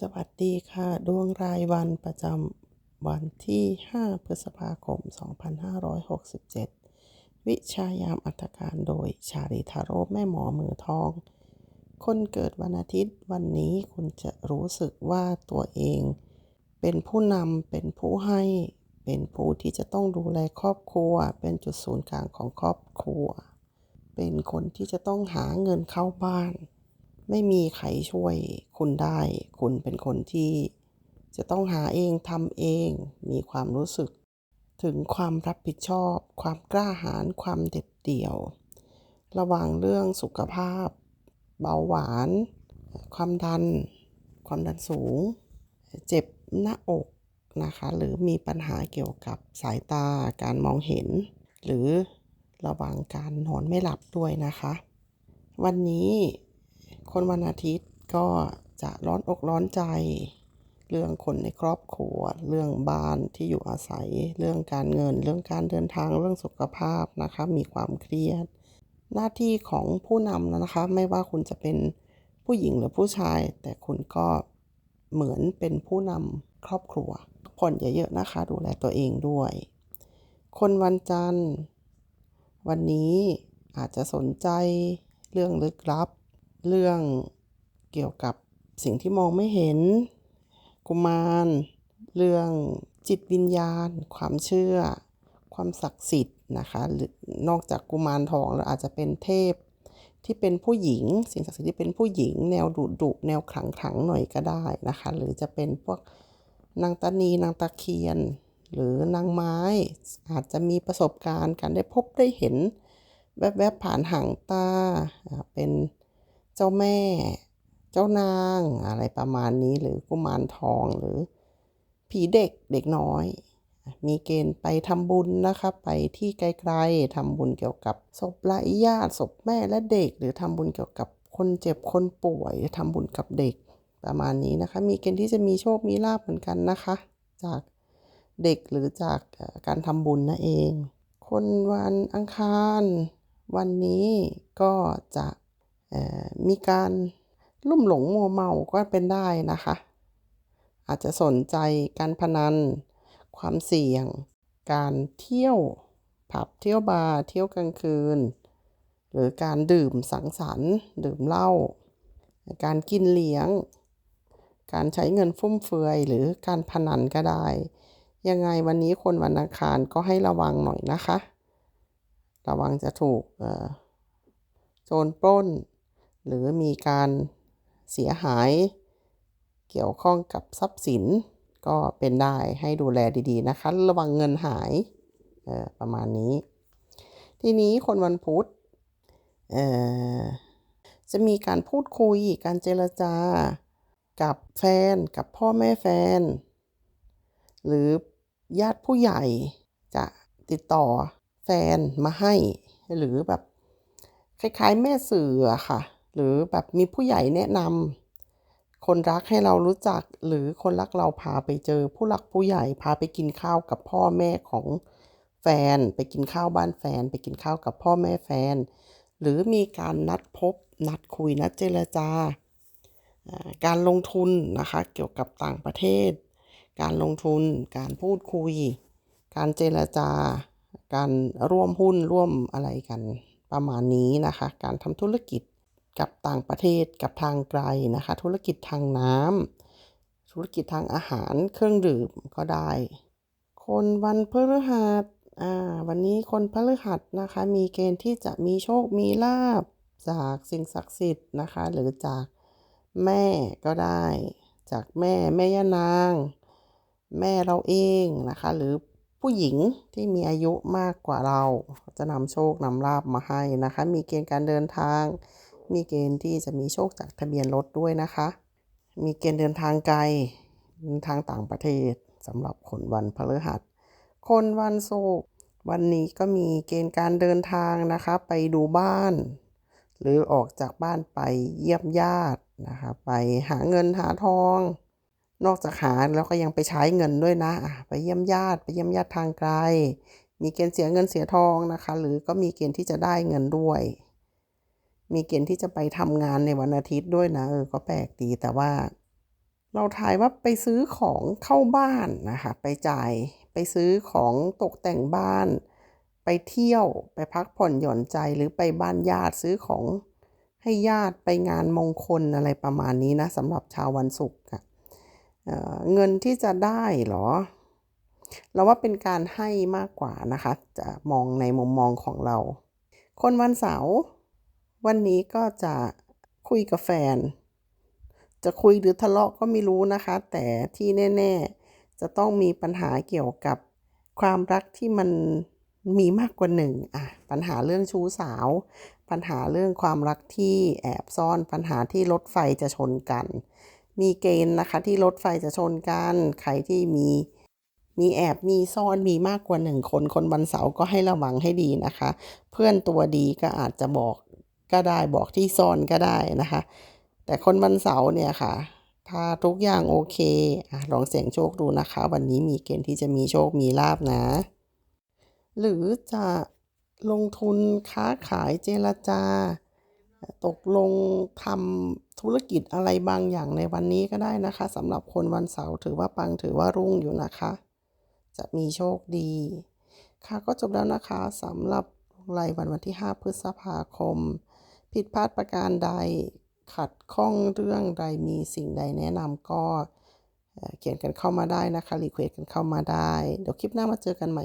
สวัสดีค่ะ ดวงรายวันประจำวันที่ 5 พฤษภาคม 2567 วิชายามอัตการโดยชาริทาโรแม่หมอมือทอง คนเกิดวันอาทิตย์วันนี้คุณจะรู้สึกว่าตัวเอง เป็นผู้นำเป็นผู้ให้ เป็นผู้ที่จะต้องดูแลครอบครัว เป็นจุดศูนย์กลางของครอบครัว เป็นคนที่จะต้องหาเงินเข้าบ้าน ไม่มีใครช่วยคุณได้ คุณเป็นคนที่จะต้องหาเองทำเอง มีความรู้สึก ถึงความรับผิดชอบ ความกล้าหาญความเด็ดเดี่ยว ระวังเรื่องสุขภาพ เบาหวาน ความดัน ความดันสูง เจ็บหน้าอกนะคะ หรือมีปัญหาเกี่ยวกับสายตาการมองเห็น หรือระวังการนอนไม่หลับด้วยนะคะ วันนี้ คนวันอาทิตย์ก็จะร้อนอกร้อนใจ เรื่องคนในครอบครัว เรื่องบ้านที่อยู่อาศัย เรื่องการเงิน เรื่องการเดินทางเรื่องสุขภาพนะคะมีความเครียด หน้าที่ของผู้นำนะคะ ไม่ว่าคุณจะเป็นผู้หญิงหรือผู้ชาย แต่คุณก็เหมือนเป็นผู้นำครอบครัวผ่อนเยอะๆนะคะ ดูแลตัวเองด้วย คนวันจันทร์ วันนี้อาจจะสนใจเรื่องลึกลับ เรื่องเกี่ยวกับสิ่งที่มองไม่เห็น กุมาร เรื่องจิตวิญญาณ ความเชื่อ ความศักดิ์สิทธิ์นะคะหรือนอกจากกุมารทองแล้วอาจจะเป็นเทพที่เป็นผู้หญิง สิ่งศักดิ์สิทธิ์ที่เป็นผู้หญิง แนวดุดุแนวขลังขลังหน่อยก็ได้นะคะ หรือจะเป็นพวกนางตานีนางตะเคียน หรือนางไม้ อาจจะมีประสบการณ์การได้พบได้เห็น แวบๆผ่านหางตาเป็น เจ้าแม่ เจ้านางอะไรประมาณนี้หรือกุมารทองหรือผีเด็กเด็กน้อย มีเกณฑ์ไปทำบุญนะคะไปที่ไกลๆทำบุญเกี่ยวกับศพไร้ญาติศพแม่และเด็ก หรือทำบุญเกี่ยวกับคนเจ็บคนป่วยทำบุญกับเด็กประมาณนี้นะคะ มีเกณฑ์ที่จะมีโชคมีลาภเหมือนกันนะคะ จากเด็กหรือจากการทำบุญนั่นเอง คนวันอังคาร วันนี้ก็จะ มีการลุ่มหลงมัวเมาก็เป็นได้นะคะ อาจจะสนใจการพนัน ความเสี่ยง การเที่ยวผับเที่ยวบาร์เที่ยวกลางคืน หรือการดื่มสังสรรค์ ดื่มเหล้าการกินเลี้ยง การใช้เงินฟุ่มเฟือยหรือการพนันก็ได้ ยังไงวันนี้คนวันอังคารก็ให้ระวังหน่อยนะคะ ระวังจะถูกโจรปล้น หรือมีการเสียหายเกี่ยวข้องกับทรัพย์สิน ก็เป็นได้ให้ดูแลดีๆนะคะ ระวังเงินหายประมาณนี้ ทีนี้คนวันพุธจะมีการพูดคุยการเจรจากับแฟนกับพ่อแม่แฟน หรือญาติผู้ใหญ่จะติดต่อแฟนมาให้ หรือแบบคล้ายๆแม่สื่อค่ะ หรือแบบมีผู้ใหญ่แนะนำคนรักให้เรารู้จัก หรือคนรักเราพาไปเจอผู้หลักผู้ใหญ่พาไปกินข้าวกับพ่อแม่ของแฟน ไปกินข้าวบ้านแฟน ไปกินข้าวกับพ่อแม่แฟน หรือมีการนัดพบ นัดคุยนัดเจรจาการลงทุนนะคะเกี่ยวกับต่างประเทศ การลงทุน การพูดคุย การเจรจา การร่วมหุ้นร่วมอะไรกันประมาณนี้นะคะ การทำธุรกิจ กับต่างประเทศกับทางไกลนะคะ ธุรกิจทางน้ำธุรกิจทางอาหารเครื่องดื่มก็ได้ คนวันพฤหัสอ่าวันนี้คนพฤหัสนะคะ มีเกณฑ์ที่จะมีโชคมีลาบจากสิ่งศักดิ์สิทธิ์นะคะ หรือจากแม่ก็ได้ จากแม่แม่ย่านาง แม่เราเองนะคะ หรือผู้หญิงที่มีอายุมากกว่าเรา จะนำโชคนำลาบมาให้นะคะ มีเกณฑ์การเดินทาง มีเกณฑ์ที่จะมีโชคจากทะเบียนรถด้วยนะคะ มีเกณฑ์เดินทางไกลทางต่างประเทศสำหรับคนวันพฤหัส คนวันศุกร์วันนี้ก็มีเกณฑ์การเดินทางนะคะ ไปดูบ้าน หรือออกจากบ้านไปเยี่ยมญาตินะคะ ไปหาเงินหาทอง นอกจากหาแล้วก็ยังไปใช้เงินด้วยนะไปเยี่ยมญาติ ไปเยี่ยมญาติทางไกล มีเกณฑ์เสียเงินเสียทองนะคะ หรือก็มีเกณฑ์ที่จะได้เงินด้วย มีเกณฑ์ที่จะไปทำงานในวันอาทิตย์ด้วยนะเออก็แปลกดีแต่ว่า เราทายว่าไปซื้อของเข้าบ้านนะคะไปจ่ายไปซื้อของตกแต่งบ้าน ไปเที่ยวไปพักผ่อนหย่อนใจหรือไปบ้านญาติซื้อของให้ญาติไปงานมงคลอะไรประมาณนี้นะสำหรับชาววันศุกร์อะเเงินที่จะได้เหรอ เราว่าเป็นการให้มากกว่านะคะ จะมองในมุมมองของเรา คนวันเสาร์ วันนี้ก็จะคุยกับแฟน จะคุยหรือทะเลาะก็ไม่รู้นะคะ แต่ที่แน่ ๆ จะต้องมีปัญหาเกี่ยวกับความรักที่มันมีมากกว่าหนึ่งอะปัญหาเรื่องชู้สาว ปัญหาเรื่องความรักที่แอบซ่อนปัญหาที่รถไฟจะชนกัน มีเกณฑ์นะคะที่รถไฟจะชนกัน ใครที่มีมีแอบมีซ่อนมีมากกว่าหนึ่งคนคนวันเสาร์ก็ให้ระวังให้ดีนะคะ เพื่อนตัวดีก็อาจจะบอก ก็ได้บอกที่ซ่อนก็ได้นะคะ แต่คนวันเสาร์เนี่ยค่ะ ถ้าทุกอย่างโอเคอลองเสี่ยงโชคดูนะคะ วันนี้มีเกณฑ์ที่จะมีโชคมีลาบนะ หรือจะลงทุนค้าขายเจรจา ตกลงทำธุรกิจอะไรบางอย่างในวันนี้ก็ได้นะคะสำหรับคนวันเสาร์ถือว่าปังถือว่ารุ่งอยู่นะคะ จะมีโชคดี ค่ะก็จบแล้วนะคะสำหรับรายวันวันที่ 5 พฤษภาคม ผิดพลาดประการใดขัดข้องเรื่องใดมีสิ่งใดแนะนำก็เขียนกันเข้ามาได้นะคะรีเควสกันเข้ามาได้ เดี๋ยวคลิปหน้ามาเจอกันใหม่